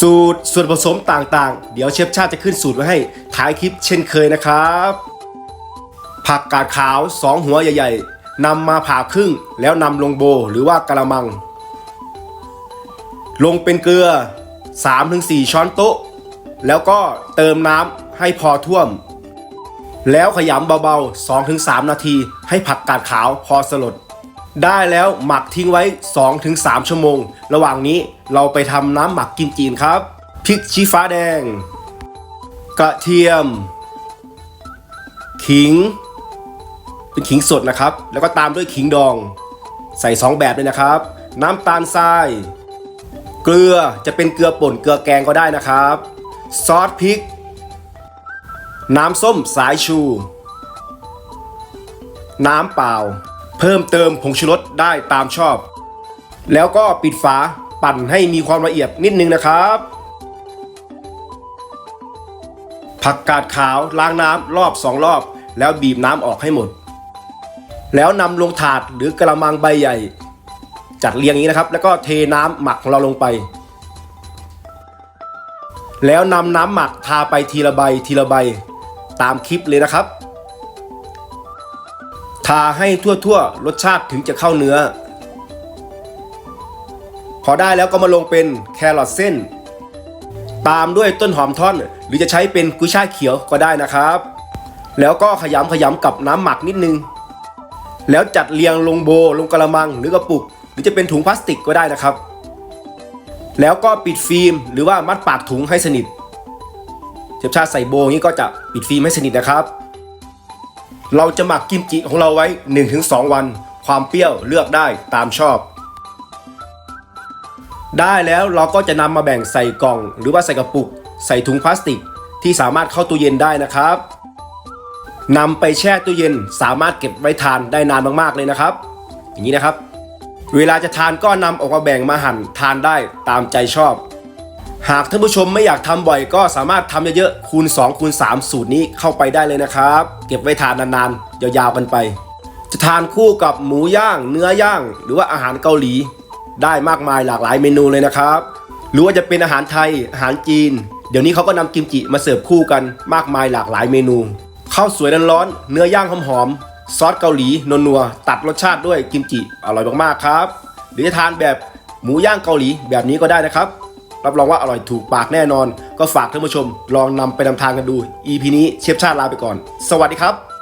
สูตรส่วนผสมต่างๆ เดี๋ยวเชฟชาติจะขึ้นสูตรไว้ให้ท้ายคลิปเช่นเคยนะครับ ผักกาดขาว 2 หัวใหญ่ๆนำมาผ่าครึ่งแล้วนำลงโบหรือว่ากระมัง ลงเป็นเกลือ 3-4 ช้อนโต๊ะ แล้วก็เติมน้ำให้พอท่วม แล้วขยำเบาๆ 2-3 นาทีให้ผักกาดขาวพอสลด ได้แล้วหมักทิ้งไว้ 2-3 ชั่วโมง ระหว่างนี้เราไปทำน้ำหมักกิมจีนครับ พริกชี้ฟ้าแดง กระเทียม ขิง เป็นขิงสดนะครับ แล้วก็ตามด้วยขิงดอง ใส่ 2 แบบเลยนะครับ น้ำตาลทราย เกลือจะเป็นเกลือป่นเกลือแกงก็ได้นะครับ ซอสพริก น้ำส้มสายชู น้ำเปล่า เพิ่มเติมผงชูรสได้ตามชอบ แล้วก็ปิดฝาปั่นให้มีความละเอียดนิดนึงนะครับ ผักกาดขาวล้างน้ำรอบสองรอบ แล้วบีบน้ำออกให้หมด แล้วนำลงถาดหรือกระมังใบใหญ่ จัดเรียงอย่างนี้นะครับ แล้วก็เทน้ำหมักของเราลงไป แล้วนำน้ำหมักทาไปทีละใบทีละใบตามคลิปเลยนะครับ ทาให้ทั่วๆ รสชาติถึงจะเข้าเนื้อ พอได้แล้วก็มาลงเป็นแครอทเส้น ตามด้วยต้นหอมท่อน หรือจะใช้เป็นกุยช่ายเขียวก็ได้นะครับ แล้วก็ขยำขยำกับน้ำหมักนิดนึง แล้วจัดเรียงลงโบลงกระมังหรือกระปุก หรือจะเป็นถุงพลาสติกก็ได้นะครับ แล้วก็ปิดฟิล์มหรือว่ามัดปากถุงให้สนิทเชฟชาตใส่โบงนี้ก็จะปิดฟิล์มให้สนิทนะครับ เราจะหมักกิมจิของเราไว้ 1-2 วัน ความเปรี้ยวเลือกได้ตามชอบ ได้แล้วเราก็จะนำมาแบ่งใส่กล่อง หรือว่าใส่กระปุก ใส่ถุงพลาสติก ที่สามารถเข้าตู้เย็นได้นะครับนำไปแช่ตู้เย็นสามารถเก็บไว้ทานได้นานมากๆเลยนะครับ อย่างนี้นะครับ เวลาจะทานก็นำออกมาแบ่งมาหั่นทานได้ตามใจชอบ หากท่านผู้ชมไม่อยากทำบ่อยก็สามารถทำเยอะๆคูณ2คูณ3 สูตรนี้เข้าไปได้เลยนะครับ เก็บไว้ทานนานๆ ยาวๆกันไป จะทานคู่กับหมูย่าง เนื้อย่างหรือว่าอาหารเกาหลี ได้มากมายหลากหลายเมนูเลยนะครับ หรือว่าจะเป็นอาหารไทยอาหารจีน เดี๋ยวนี้เขาก็นำกิมจิมาเสิร์ฟคู่กันมากมายหลากหลายเมนูข้าวสวยร้อนๆเนื้อย่างหอมๆซอสเกาหลีนัวๆตัดรสชาติด้วยกิมจิอร่อยมากๆครับ หรือจะทานแบบหมูย่างเกาหลีแบบนี้ก็ได้นะครับ รับรองว่าอร่อยถูกปากแน่นอน ก็ฝากท่านผู้ชมลองนำไปนำทางกันดู EP นี้เชฟชาติลาไปก่อน สวัสดีครับ